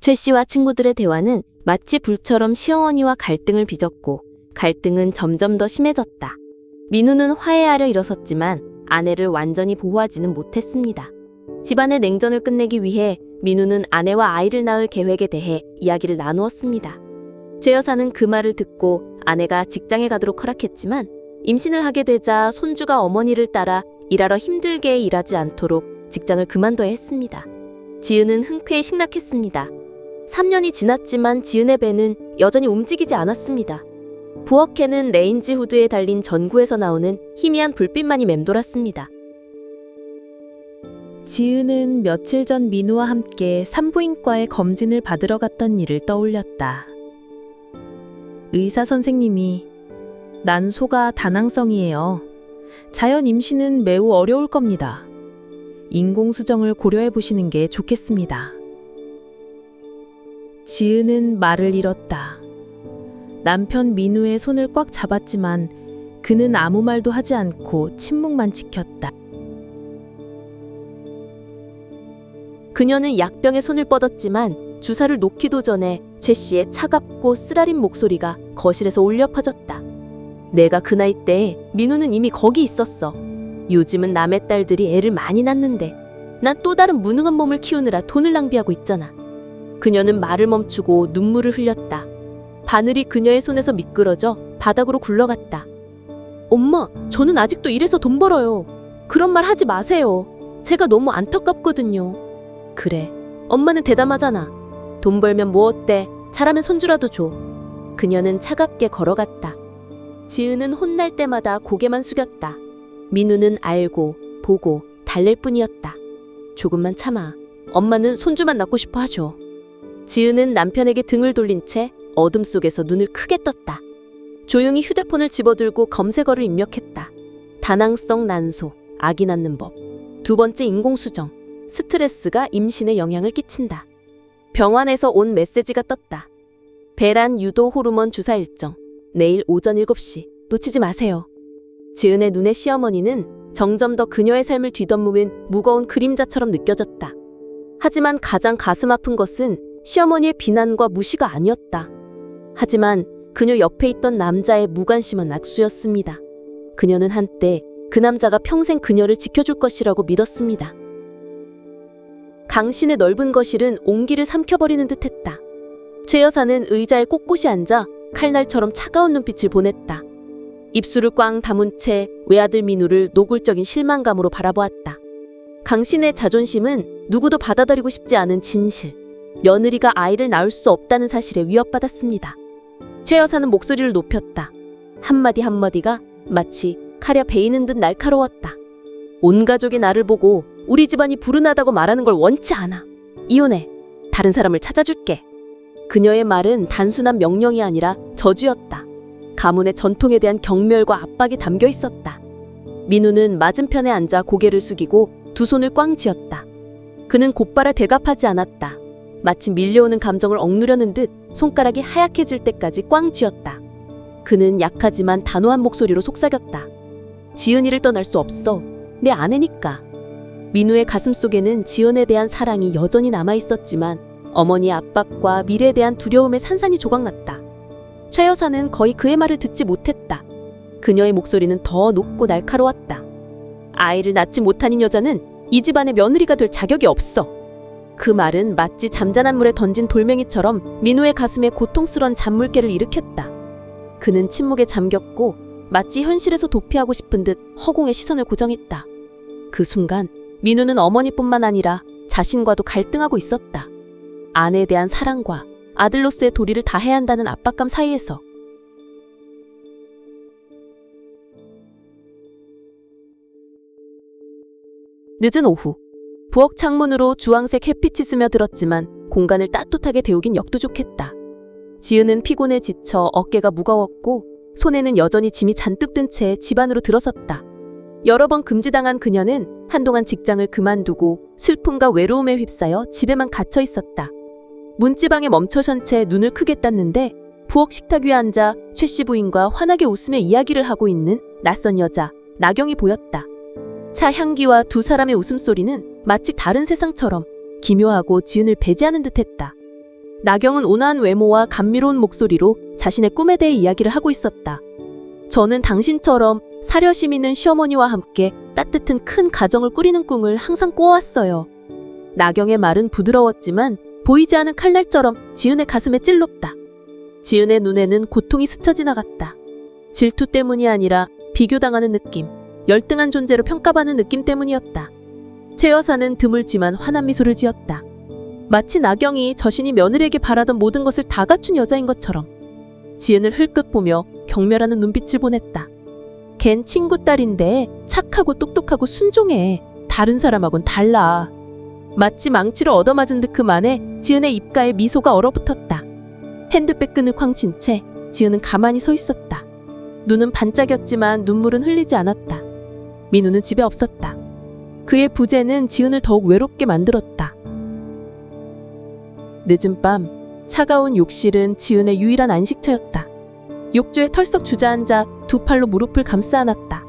최 씨와 친구들의 대화는 마치 불처럼 시어머니와 갈등을 빚었고 갈등은 점점 더 심해졌다. 민우는 화해하려 일어섰지만 아내를 완전히 보호하지는 못했습니다. 집안의 냉전을 끝내기 위해 민우는 아내와 아이를 낳을 계획에 대해 이야기를 나누었습니다. 최 여사는 그 말을 듣고 아내가 직장에 가도록 허락했지만 임신을 하게 되자 손주가 어머니를 따라 일하러 힘들게 일하지 않도록 직장을 그만둬야 했습니다. 지은은 흔쾌히 식락했습니다. 3년이 지났지만 지은의 배는 여전히 움직이지 않았습니다. 부엌에는 레인지 후드에 달린 전구에서 나오는 희미한 불빛만이 맴돌았습니다. 지은은 며칠 전 민우와 함께 산부인과에 검진을 받으러 갔던 일을 떠올렸다. 의사 선생님이 난 소가 다낭성이에요. 자연 임신은 매우 어려울 겁니다. 인공수정을 고려해 보시는 게 좋겠습니다. 지은은 말을 잃었다. 남편 민우의 손을 꽉 잡았지만 그는 아무 말도 하지 않고 침묵만 지켰다. 그녀는 약병에 손을 뻗었지만 주사를 놓기도 전에 최 씨의 차갑고 쓰라린 목소리가 거실에서 울려 퍼졌다. 내가 그 나이 때 민우는 이미 거기 있었어. 요즘은 남의 딸들이 애를 많이 낳는데 난 또 다른 무능한 몸을 키우느라 돈을 낭비하고 있잖아. 그녀는 말을 멈추고 눈물을 흘렸다. 바늘이 그녀의 손에서 미끄러져 바닥으로 굴러갔다. 엄마, 저는 아직도 일해서 돈 벌어요. 그런 말 하지 마세요. 제가 너무 안타깝거든요. 그래. 엄마는 대담하잖아. 돈 벌면 뭐 어때? 잘하면 손주라도 줘. 그녀는 차갑게 걸어갔다. 지은은 혼날 때마다 고개만 숙였다. 민우는 알고, 보고, 달랠 뿐이었다. 조금만 참아. 엄마는 손주만 낳고 싶어 하죠. 지은은 남편에게 등을 돌린 채 어둠 속에서 눈을 크게 떴다. 조용히 휴대폰을 집어들고 검색어를 입력했다. 다낭성 난소, 아기 낳는 법. 두 번째 인공수정. 스트레스가 임신에 영향을 끼친다. 병원에서 온 메시지가 떴다. 배란 유도 호르몬 주사 일정. 내일 오전 7시. 놓치지 마세요. 지은의 눈의 시어머니는 점점 더 그녀의 삶을 뒤덮는 무거운 그림자처럼 느껴졌다. 하지만 가장 가슴 아픈 것은 시어머니의 비난과 무시가 아니었다. 하지만 그녀 옆에 있던 남자의 무관심한 악수였습니다. 그녀는 한때 그 남자가 평생 그녀를 지켜줄 것이라고 믿었습니다. 강신의 넓은 거실은 온기를 삼켜버리는 듯했다. 최 여사는 의자에 꼿꼿이 앉아 칼날처럼 차가운 눈빛을 보냈다. 입술을 꽝 다문 채 외아들 민우를 노골적인 실망감으로 바라보았다. 강신의 자존심은 누구도 받아들이고 싶지 않은 진실. 며느리가 아이를 낳을 수 없다는 사실에 위협받았습니다. 최 여사는 목소리를 높였다. 한마디 한마디가 마치 칼에 베이는 듯 날카로웠다. 온 가족이 나를 보고 우리 집안이 불운하다고 말하는 걸 원치 않아. 이혼해. 다른 사람을 찾아줄게. 그녀의 말은 단순한 명령이 아니라 저주였다. 가문의 전통에 대한 경멸과 압박이 담겨 있었다. 민우는 맞은편에 앉아 고개를 숙이고 두 손을 꽝 쥐었다. 그는 곧바로 대답하지 않았다. 마치 밀려오는 감정을 억누르는 듯 손가락이 하얗게질 때까지 꽝 쥐었다. 그는 약하지만 단호한 목소리로 속삭였다. 지은이를 떠날 수 없어. 내 아내니까. 민우의 가슴 속에는 지은에 대한 사랑이 여전히 남아 있었지만 어머니의 압박과 미래에 대한 두려움에 산산이 조각났다. 최 여사는 거의 그의 말을 듣지 못했다. 그녀의 목소리는 더 높고 날카로웠다. 아이를 낳지 못하는 여자는 이 집안의 며느리가 될 자격이 없어. 그 말은 마치 잠잔한 물에 던진 돌멩이처럼 민우의 가슴에 고통스러운 잔물개를 일으켰다. 그는 침묵에 잠겼고 마치 현실에서 도피하고 싶은 듯 허공에 시선을 고정했다. 그 순간 민우는 어머니뿐만 아니라 자신과도 갈등하고 있었다. 아내에 대한 사랑과 아들로서의 도리를 다해야 한다는 압박감 사이에서 늦은 오후 부엌 창문으로 주황색 햇빛이 스며들었지만 공간을 따뜻하게 데우긴 역부족했다. 지은은 피곤에 지쳐 어깨가 무거웠고 손에는 여전히 짐이 잔뜩 든 채 집안으로 들어섰다. 여러 번 금지당한 그녀는 한동안 직장을 그만두고 슬픔과 외로움에 휩싸여 집에만 갇혀 있었다. 문지방에 멈춰선 채 눈을 크게 떴는데 부엌 식탁 위에 앉아 최 씨 부인과 환하게 웃으며 이야기를 하고 있는 낯선 여자 나경이 보였다. 차 향기와 두 사람의 웃음소리는 마치 다른 세상처럼 기묘하고 지은을 배제하는 듯했다. 나경은 온화한 외모와 감미로운 목소리로 자신의 꿈에 대해 이야기를 하고 있었다. 저는 당신처럼 사려심 있는 시어머니와 함께 따뜻한 큰 가정을 꾸리는 꿈을 항상 꿔왔어요. 나경의 말은 부드러웠지만 보이지 않은 칼날처럼 지은의 가슴에 찔렀다. 지은의 눈에는 고통이 스쳐 지나갔다. 질투 때문이 아니라 비교당하는 느낌, 열등한 존재로 평가받는 느낌 때문이었다. 최 여사는 드물지만 환한 미소를 지었다. 마치 나경이 자신이 며느리에게 바라던 모든 것을 다 갖춘 여자인 것처럼 지은을 흘끗 보며 경멸하는 눈빛을 보냈다. 걘 친구 딸인데 착하고 똑똑하고 순종해. 다른 사람하고는 달라. 마치 망치를 얻어맞은 듯 그만에 지은의 입가에 미소가 얼어붙었다. 핸드백 끈을 쾅친 채 지은은 가만히 서 있었다. 눈은 반짝였지만 눈물은 흘리지 않았다. 민우는 집에 없었다. 그의 부재는 지은을 더욱 외롭게 만들었다. 늦은 밤 차가운 욕실은 지은의 유일한 안식처였다. 욕조에 털썩 주저앉아 두 팔로 무릎을 감싸 안았다.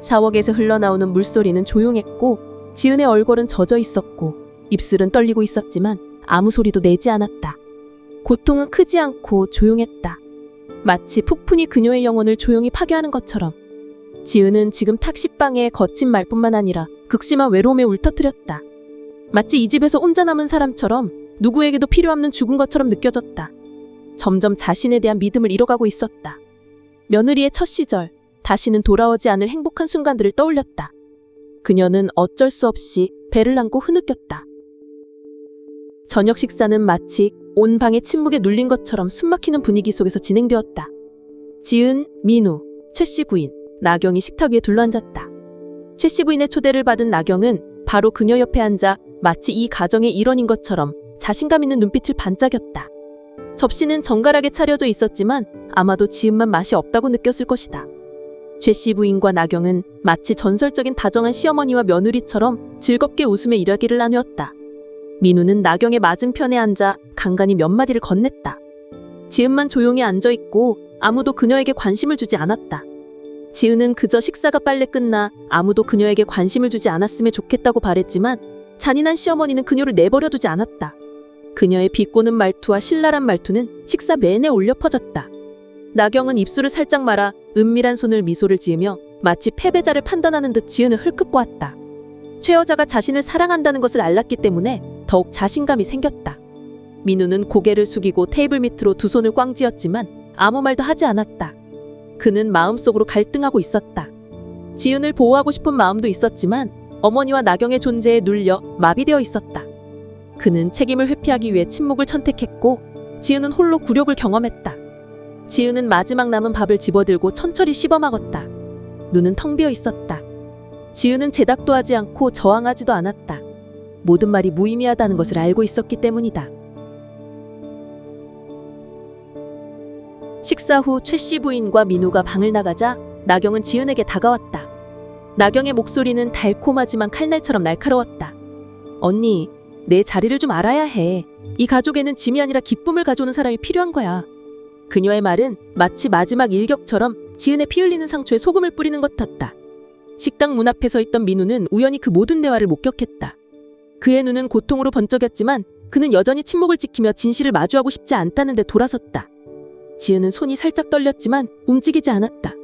샤워기에서 흘러나오는 물소리는 조용했고 지은의 얼굴은 젖어 있었고 입술은 떨리고 있었지만 아무 소리도 내지 않았다. 고통은 크지 않고 조용했다. 마치 폭풍이 그녀의 영혼을 조용히 파괴하는 것처럼 지은은 지금 탁시방에 거친 말뿐만 아니라 극심한 외로움에 울터뜨렸다. 마치 이 집에서 혼자 남은 사람처럼 누구에게도 필요 없는 죽은 것처럼 느껴졌다. 점점 자신에 대한 믿음을 잃어가고 있었다. 며느리의 첫 시절, 다시는 돌아오지 않을 행복한 순간들을 떠올렸다. 그녀는 어쩔 수 없이 배를 안고 흐느꼈다. 저녁 식사는 마치 온 방에 침묵에 눌린 것처럼 숨막히는 분위기 속에서 진행되었다. 지은, 민우, 최 씨 부인, 나경이 식탁 위에 둘러앉았다. 최 씨 부인의 초대를 받은 나경은 바로 그녀 옆에 앉아 마치 이 가정의 일원인 것처럼 자신감 있는 눈빛을 반짝였다. 접시는 정갈하게 차려져 있었지만 아마도 지은만 맛이 없다고 느꼈을 것이다. 최 씨 부인과 나경은 마치 전설적인 다정한 시어머니와 며느리처럼 즐겁게 웃으며 이야기를 나누었다. 민우는 나경의 맞은편에 앉아 간간히 몇 마디를 건넸다. 지은만 조용히 앉아 있고 아무도 그녀에게 관심을 주지 않았다. 지은은 그저 식사가 빨리 끝나 아무도 그녀에게 관심을 주지 않았으면 좋겠다고 바랬지만 잔인한 시어머니는 그녀를 내버려 두지 않았다. 그녀의 비꼬는 말투와 신랄한 말투는 식사 내내 울려 퍼졌다. 나경은 입술을 살짝 말아 은밀한 손을 미소를 지으며 마치 패배자를 판단하는 듯 지은을 흘끗 보았다. 최 여자가 자신을 사랑한다는 것을 알았기 때문에 더욱 자신감이 생겼다. 민우는 고개를 숙이고 테이블 밑으로 두 손을 꽝 쥐었지만 아무 말도 하지 않았다. 그는 마음속으로 갈등하고 있었다. 지은을 보호하고 싶은 마음도 있었지만 어머니와 나경의 존재에 눌려 마비되어 있었다. 그는 책임을 회피하기 위해 침묵을 선택했고 지은은 홀로 굴욕을 경험했다. 지은은 마지막 남은 밥을 집어들고 천천히 씹어 먹었다. 눈은 텅 비어 있었다. 지은은 제닥도 하지 않고 저항하지도 않았다. 모든 말이 무의미하다는 것을 알고 있었기 때문이다. 식사 후 최 씨 부인과 민우가 방을 나가자 나경은 지은에게 다가왔다. 나경의 목소리는 달콤하지만 칼날처럼 날카로웠다. 언니, 내 자리를 좀 알아야 해. 이 가족에는 짐이 아니라 기쁨을 가져오는 사람이 필요한 거야. 그녀의 말은 마치 마지막 일격처럼 지은의 피 흘리는 상처에 소금을 뿌리는 것 같다. 식당 문 앞에 서 있던 민우는 우연히 그 모든 대화를 목격했다. 그의 눈은 고통으로 번쩍였지만 그는 여전히 침묵을 지키며 진실을 마주하고 싶지 않다는 데 돌아섰다. 지은은 손이 살짝 떨렸지만 움직이지 않았다.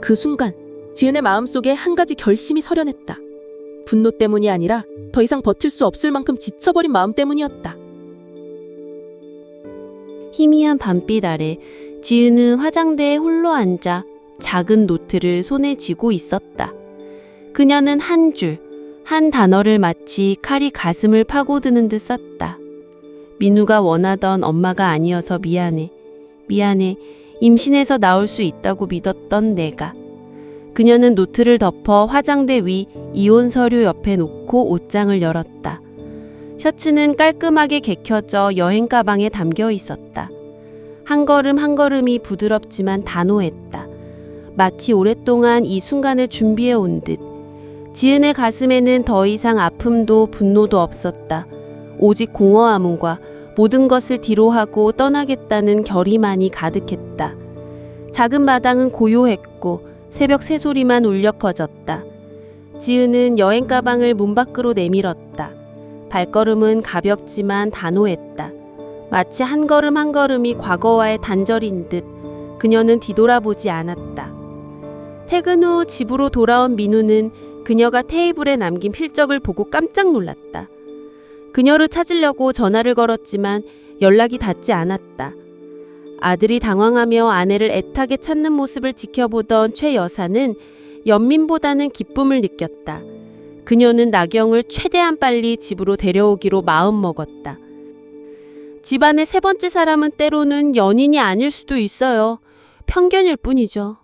그 순간 지은의 마음속에 한 가지 결심이 서련했다. 분노 때문이 아니라 더 이상 버틸 수 없을 만큼 지쳐버린 마음 때문이었다. 희미한 밤빛 아래 지은은 화장대에 홀로 앉아 작은 노트를 손에 쥐고 있었다. 그녀는 한 줄, 한 단어를 마치 칼이 가슴을 파고드는 듯 썼다. 민우가 원하던 엄마가 아니어서 미안해. 미안해. 임신해서 나올 수 있다고 믿었던 내가. 그녀는 노트를 덮어 화장대 위 이혼 서류 옆에 놓고 옷장을 열었다. 셔츠는 깔끔하게 개켜져 여행 가방에 담겨 있었다. 한 걸음 한 걸음이 부드럽지만 단호했다. 마치 오랫동안 이 순간을 준비해 온 듯. 지은의 가슴에는 더 이상 아픔도 분노도 없었다. 오직 공허함과 모든 것을 뒤로하고 떠나겠다는 결의만이 가득했다. 작은 마당은 고요했고 새벽 새소리만 울려 퍼졌다. 지은은 여행 가방을 문 밖으로 내밀었다. 발걸음은 가볍지만 단호했다. 마치 한 걸음 한 걸음이 과거와의 단절인 듯 그녀는 뒤돌아보지 않았다. 퇴근 후 집으로 돌아온 민우는 그녀가 테이블에 남긴 필적을 보고 깜짝 놀랐다. 그녀를 찾으려고 전화를 걸었지만 연락이 닿지 않았다. 아들이 당황하며 아내를 애타게 찾는 모습을 지켜보던 최 여사는 연민보다는 기쁨을 느꼈다. 그녀는 나경을 최대한 빨리 집으로 데려오기로 마음먹었다. 집안의 세 번째 사람은 때로는 연인이 아닐 수도 있어요. 편견일 뿐이죠.